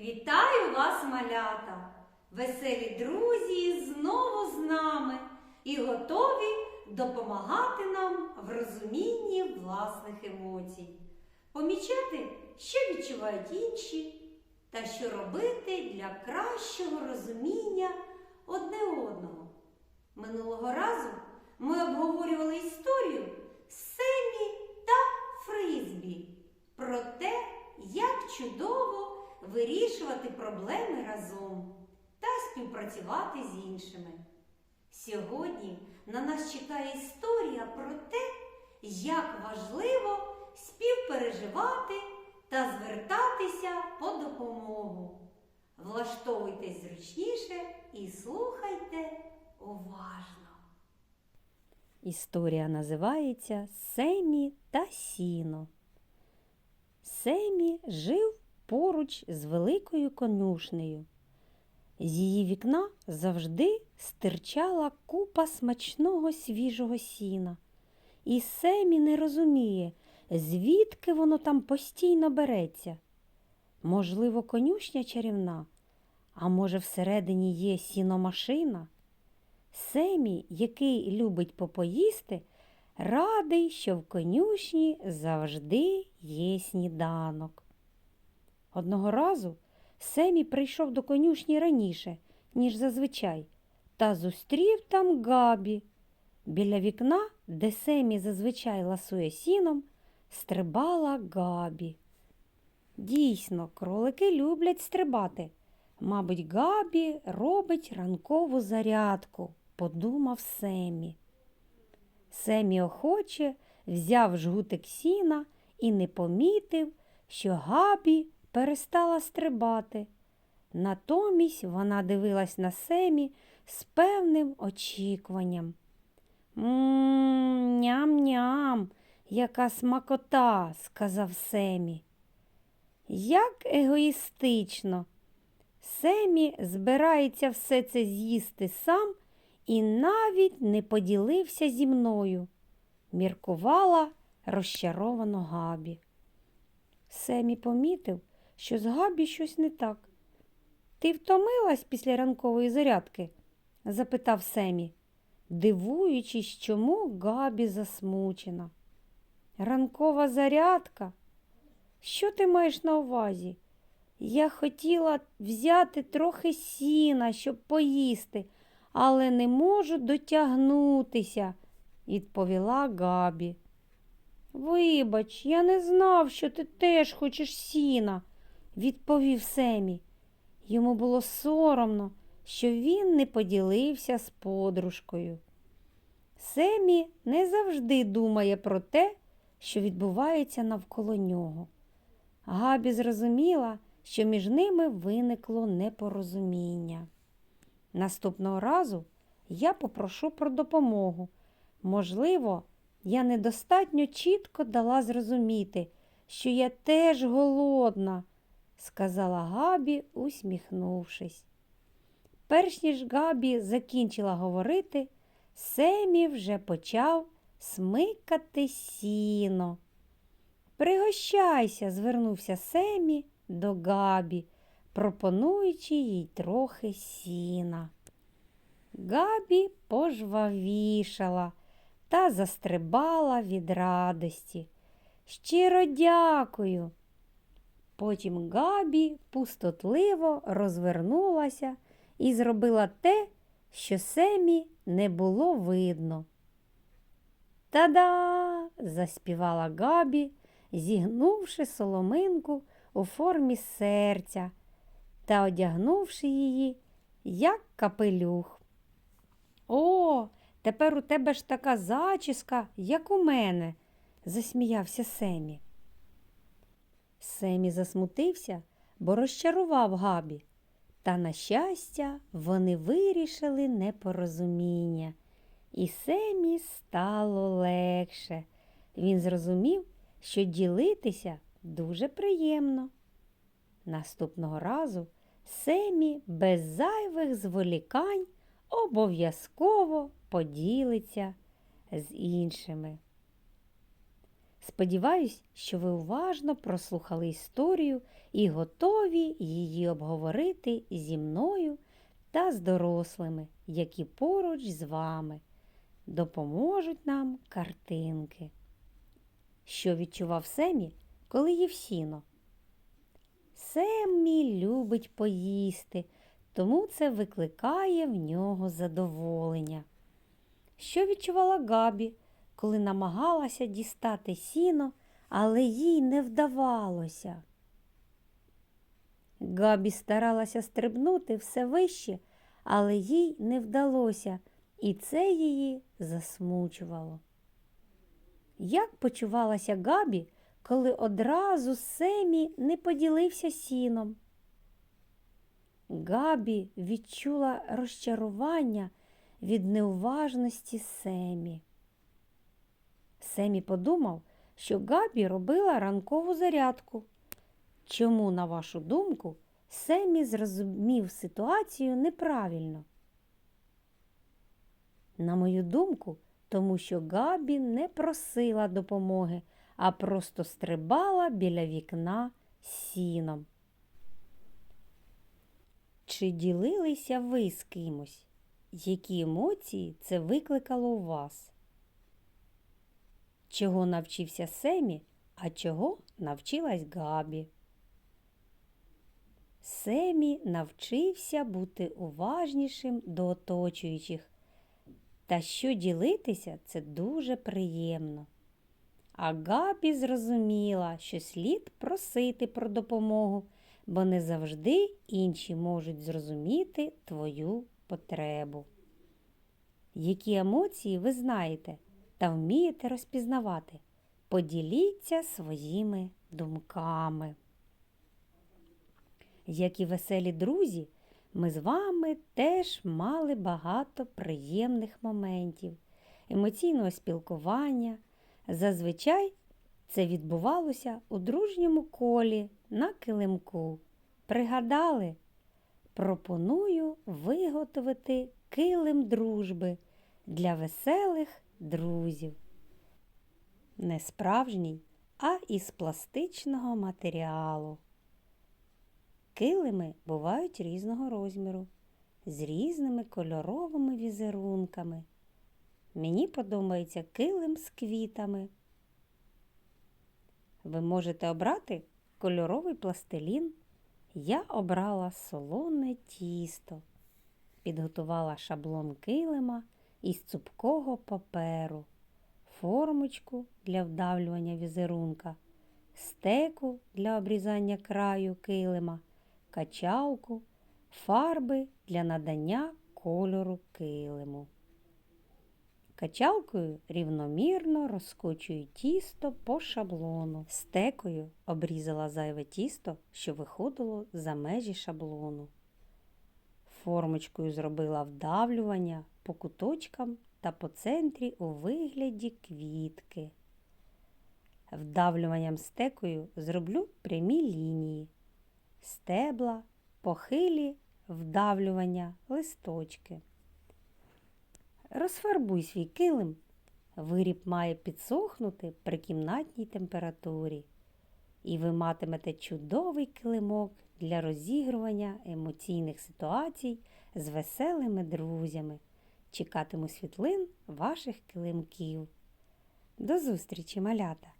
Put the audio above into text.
Вітаю вас, малята! Веселі друзі знову з нами і готові допомагати нам в розумінні власних емоцій, помічати, що відчувають інші, та що робити для кращого розуміння одне одного. Минулого разу ми обговорювали історію Семі та Фризбі про те, як чудово вирішувати проблеми разом та співпрацювати з іншими. Сьогодні на нас чекає історія про те, як важливо співпереживати та звертатися по допомогу. Влаштовуйтесь зручніше і слухайте уважно. Історія називається Семі та сіно. Семі жив поруч з великою конюшнею. З її вікна завжди стирчала купа смачного свіжого сіна. І Семі не розуміє, звідки воно там постійно береться. Можливо, конюшня чарівна, а може, всередині є сіномашина? Семі, який любить попоїсти, радий, що в конюшні завжди є сніданок. Одного разу Семі прийшов до конюшні раніше, ніж зазвичай, та зустрів там Габі. Біля вікна, де Семі зазвичай ласує сіном, стрибала Габі. Дійсно, кролики люблять стрибати. Мабуть, Габі робить ранкову зарядку, подумав Семі. Семі охоче взяв жгутик сіна і не помітив, що Габі перестала стрибати. Натомість вона дивилась на Семі з певним очікуванням. «М, Ням-ням, яка смакота, сказав Семі. Як егоїстично. Семі збирається все це з'їсти сам і навіть не поділився зі мною, міркувала розчаровано Габі. Семі помітив, що з Габі щось не так. Ти втомилась після ранкової зарядки? запитав Семі, дивуючись, чому Габі засмучена. Ранкова зарядка? Що ти маєш на увазі? Я хотіла взяти трохи сіна, щоб поїсти, але не можу дотягнутися, відповіла Габі. Вибач, я не знав, що ти теж хочеш сіна, відповів Семі. Йому було соромно, що він не поділився з подружкою. Семі не завжди думає про те, що відбувається навколо нього. Габі зрозуміла, що між ними виникло непорозуміння. Наступного разу я попрошу про допомогу. Можливо, я недостатньо чітко дала зрозуміти, що я теж голодна, сказала Габі, усміхнувшись. Перш ніж Габі закінчила говорити, Семі вже почав смикати сіно. Пригощайся, звернувся Семі до Габі, пропонуючи їй трохи сіна. Габі пожвавішала та застрибала від радості. Щиро дякую. Потім Габі пустотливо розвернулася і зробила те, що Семі не було видно. Та-да! заспівала Габі, зігнувши соломинку у формі серця та одягнувши її, як капелюх. О, тепер у тебе ж така зачіска, як у мене, засміявся Семі. Семі засмутився, бо розчарував Габі. Та, на щастя, вони вирішили непорозуміння, і Семі стало легше. Він зрозумів, що ділитися дуже приємно. Наступного разу Семі без зайвих зволікань обов'язково поділиться з іншими. Сподіваюсь, що ви уважно прослухали історію і готові її обговорити зі мною та з дорослими, які поруч з вами допоможуть нам картинки. Що відчував Семі, коли їв сіно? Семмі любить поїсти, тому це викликає в нього задоволення. Що відчувала Габі, коли намагалася дістати сіно, але їй не вдавалося? Габі старалася стрибнути все вище, але їй не вдалося, і це її засмучувало. Як почувалася Габі, коли одразу Семі не поділився сіном? Габі відчула розчарування від неуважності Семі. Семі подумав, що Габі робила ранкову зарядку. Чому, на вашу думку, Семі зрозумів ситуацію неправильно? На мою думку, тому що Габі не просила допомоги, а просто стрибала біля вікна сіном. Чи ділилися ви з кимось? Які емоції це викликало у вас? Чого навчився Семі, а чого навчилась Габі? Семі навчився бути уважнішим до оточуючих, та що ділитися це дуже приємно. А Габі зрозуміла, що слід просити про допомогу, бо не завжди інші можуть зрозуміти твою потребу. Які емоції ви знаєте та вмієте розпізнавати? Поділіться своїми думками. Як і веселі друзі, ми з вами теж мали багато приємних моментів, емоційного спілкування. Зазвичай це відбувалося у дружньому колі на килимку. Пригадали? Пропоную виготовити килим дружби для веселих друзів. Не справжній, а із пластичного матеріалу. Килими бувають різного розміру, з різними кольоровими візерунками. Мені подобається килим з квітами. Ви можете обрати кольоровий пластилін. Я обрала солоне тісто, підготувала шаблон килима із цупкого паперу, формочку для вдавлювання візерунка, стеку для обрізання краю килима, качалку, фарби для надання кольору килиму. Качалкою рівномірно розкочую тісто по шаблону. Стекою обрізала зайве тісто, що виходило за межі шаблону. Формочкою зробила вдавлювання по куточкам та по центрі у вигляді квітки. Вдавлюванням стекою зроблю прямі лінії, стебла, похилі вдавлювання, листочки. Розфарбуй свій килим. Виріб має підсохнути при кімнатній температурі. І ви матимете чудовий килимок для розігрування емоційних ситуацій з веселими друзями. Чекатиму світлин ваших килимків. До зустрічі, малята!